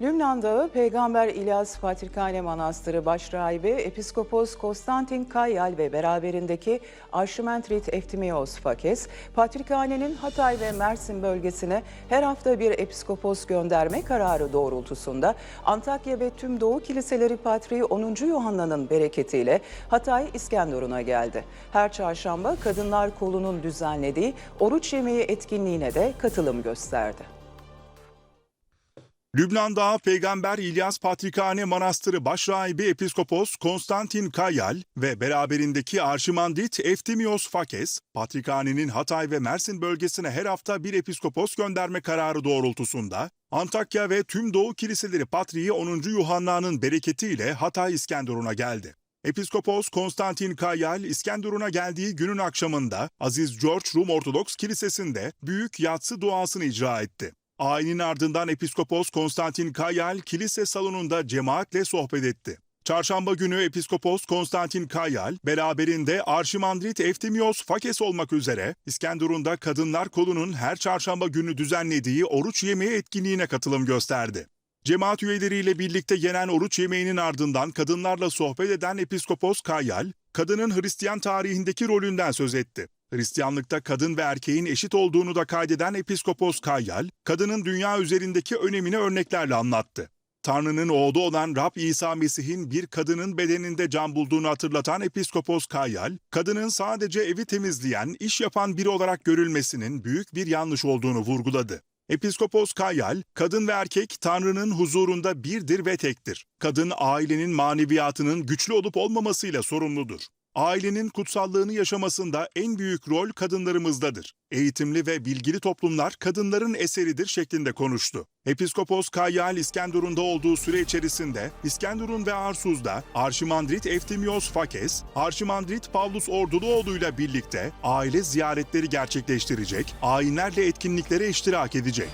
Lübnan Dağı Peygamber İlyas Patrikhane Manastırı Başrahibi Episkopos Konstantin Kayyal ve beraberindeki Arşimentrit Eftimios Fakes, Patrikhane'nin Hatay ve Mersin bölgesine her hafta bir episkopos gönderme kararı doğrultusunda Antakya ve tüm Doğu Kiliseleri Patriği 10. Yuhanna'nın bereketiyle Hatay İskenderun'a geldi. Her çarşamba Kadınlar Kolu'nun düzenlediği oruç yemeği etkinliğine de katılım gösterdi. Lübnan'da Peygamber İlyas Patrikhane Manastırı Başrahibi Episkopos Konstantin Kayal ve beraberindeki Arşimandrit Eftimios Fakes, Patrikhane'nin Hatay ve Mersin bölgesine her hafta bir episkopos gönderme kararı doğrultusunda Antakya ve tüm Doğu Kiliseleri Patriği 10. Yuhanna'nın bereketiyle Hatay İskenderun'a geldi. Episkopos Konstantin Kayal, İskenderun'a geldiği günün akşamında Aziz George Rum Ortodoks Kilisesi'nde büyük yatsı duasını icra etti. Ayinin ardından Episkopos Konstantin Kayal kilise salonunda cemaatle sohbet etti. Çarşamba günü Episkopos Konstantin Kayal beraberinde Arşimandrit Eftimios Fakes olmak üzere İskenderun'da Kadınlar Kolu'nun her çarşamba günü düzenlediği oruç yemeği etkinliğine katılım gösterdi. Cemaat üyeleriyle birlikte yenen oruç yemeğinin ardından kadınlarla sohbet eden Episkopos Kayal, kadının Hristiyan tarihindeki rolünden söz etti. Hristiyanlıkta kadın ve erkeğin eşit olduğunu da kaydeden Episkopos Kayyal, kadının dünya üzerindeki önemini örneklerle anlattı. Tanrı'nın oğlu olan Rab İsa Mesih'in bir kadının bedeninde can bulduğunu hatırlatan Episkopos Kayyal, kadının sadece evi temizleyen, iş yapan biri olarak görülmesinin büyük bir yanlış olduğunu vurguladı. Episkopos Kayyal, kadın ve erkek Tanrı'nın huzurunda birdir ve tektir. Kadın ailenin maneviyatının güçlü olup olmamasıyla sorumludur. Ailenin kutsallığını yaşamasında en büyük rol kadınlarımızdadır. Eğitimli ve bilgili toplumlar kadınların eseridir şeklinde konuştu. Episkopos Kayyal İskenderun'da olduğu süre içerisinde İskenderun ve Arsuz'da Arşimandrit Eftimios Fakes, Arşimandrit Pavlus Orduluoğlu ile birlikte aile ziyaretleri gerçekleştirecek, ayinlerle etkinliklere iştirak edecek.